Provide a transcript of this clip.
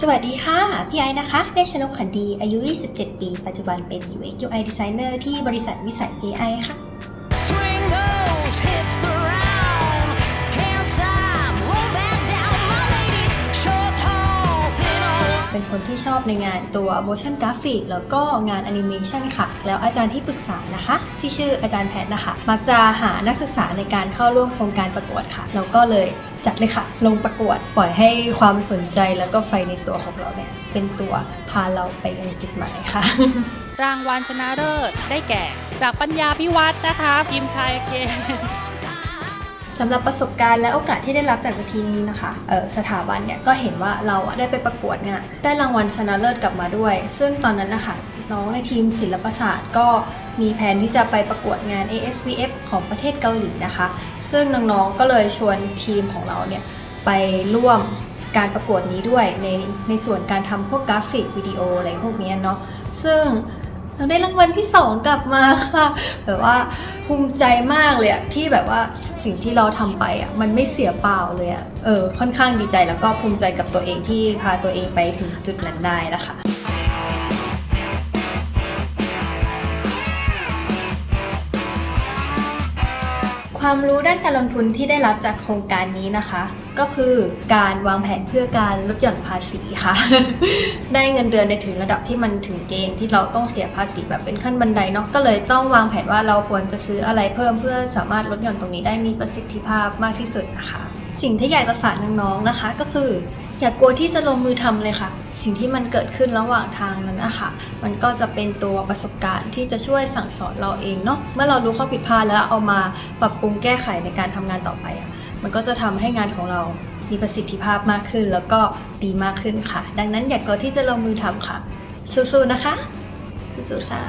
สวัสดีค่ะ พี่ไอซ์นะคะ ได้ชนกขันดี อายุ 27 ปี ปัจจุบันเป็น UX UI Designer ที่บริษัทวิสัย AI ค่ะ Swing those hips around. Can't stop. Roll back down, my ladies. Short, tall, thin or เป็นคนที่ชอบในงานตัว motion graphic แล้วก็งาน animation ค่ะ แล้วอาจารย์ที่ปรึกษานะคะ ที่ชื่ออาจารย์แพทย์นะคะ มักจะหานักศึกษาในการเข้าร่วมโครงการประกวดค่ะเราก็เลย จัดเลยค่ะ ลงประกวดปล่อยให้ความสนใจแล้วก็ไฟในตัวของเราเนี่ยเป็นตัวพาเราไปยังจุดหมายค่ะ รางวัลชนะเลิศได้แก่ จากปัญญาพิวัตรนะคะพิมพ์ชายเก สำหรับประสบการณ์และโอกาสที่ได้รับจากเวทีนี้นะคะสถาบันเนี่ยก็เห็นว่าเราได้ไปประกวดเนี่ยได้รางวัลชนะเลิศกลับมาด้วย ซึ่งตอนนั้นนะคะน้องในทีมศิลปศาสตร์ก็มีแผนที่จะไปประกวดงาน ASVF ของประเทศเกาหลีนะคะ ซึ่งน้องๆก็เลยชวนทีมของเราเนี่ยไปร่วมการประกวดนี้ด้วยในในส่วนการทำพวกกราฟิกวิดีโออะไรพวกนี้เนาะซึ่งเราได้รางวัลที่สองกลับมาค่ะแบบว่าภูมิใจมากเลยที่แบบว่า สิ่งที่เราทำไปอะมันไม่เสียเปล่าเลยอะเออค่อนข้างดีใจแล้วก็ภูมิใจกับตัวเองที่พาตัวเองไปถึงจุดนั้นได้นะคะ ความรู้ด้านการลงทุนที่ได้รับจากโครงการนี้นะคะ ก็คือการวางแผนเพื่อการลดหย่อนภาษีค่ะ ได้เงินเดือนในถึงระดับที่มันถึงเกณฑ์ที่เราต้องเสียภาษีแบบเป็นขั้นบันไดเนาะก็เลยต้องวางแผนว่าเราควรจะซื้ออะไรเพิ่มเพื่อสามารถลดหย่อนตรงนี้ได้มีประสิทธิภาพมากที่สุดนะคะ สิ่งที่อยากจะฝากน้องๆนะคะ ก็คือ อย่ากกลัวที่จะลงมือทำเลยค่ะ สิ่งที่มันเกิดขึ้นระหว่างทางนั้นนะคะมันก็จะเป็นตัวประสบการณ์ที่จะช่วยสั่งสอนเราเองเนาะเมื่อเรารู้ข้อผิดพลาดแล้วเอามาปรับปรุงแก้ไขในการทำงานต่อไปอะมันก็จะทำให้งานของเรามีประสิทธิภาพมากขึ้น แล้วก็ดีมากขึ้นค่ะ ดังนั้นอย่ากกลัวที่จะลงมือทำค่ะ สู้ๆนะคะ สู้ๆค่ะ